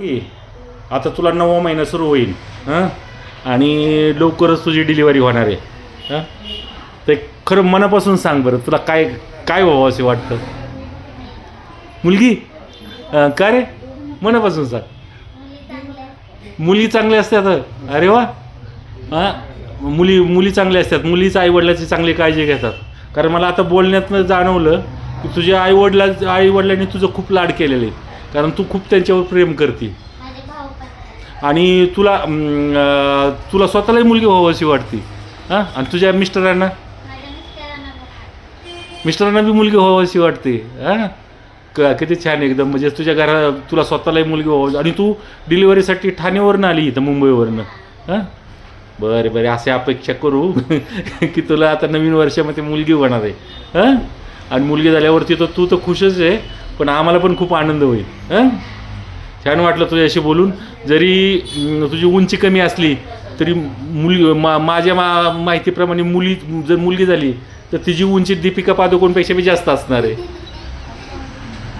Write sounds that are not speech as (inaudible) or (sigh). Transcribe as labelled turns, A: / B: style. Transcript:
A: ये. आता तुला नववा महिना सुरू होईल हां? आणि लवकरच तुझी डिलिव्हरी होणार आहे हां? ते खरं मनापासून सांग बरं तुला काय काय व्हावं असे वाटतं? मुलगी? अं, का रे? मनापासून सांग. मुली चांगल्या असतात अरे वा. हां? मुली मुली चांगल्या असतात. मुलीच आईवडिलाची चांगली काळजी घेतात. कारण मला आता बोलण्यातनं जाणवलं की तुझ्या आईवडिला आईवडिलांनी तुझं खूप लाड केलेले आहेत कारण तू खूप त्यांच्यावर प्रेम करते. आणि तुला अं, तुला स्वतःलाही मुलगी व्हावीशी वाटते. हां? आणि तुझ्या मिस्टरांना?
B: मिस्टरांना
A: बी मुलगी व्हावीशी वाटते. हां? क किती छान एकदम. म्हणजे तुझ्या घरा तुला स्वतःलाही मुलगी व्हावं आणि तू डिलिव्हरीसाठी ठाणेवरनं आली इथं मुंबईवरनं. हां? बरं बरं. असे अपेक्षा करू (laughs) की तुला आता नवीन वर्षामध्ये मुलगी होणार आहे. हां? आणि मुलगी झाल्यावरती तर तू तर खुशच आहे. पण आम्हाला पण खूप आनंद होईल हां? छान वाटलं तुझ्याशी बोलून. जरी तुझी उंची कमी असली तरी मुलगी मा माझ्या मा माहितीप्रमाणे मुली जर मुलगी झाली तर तिची उंची दीपिका पादुकोणपेक्षा बी जास्त असणार आहे.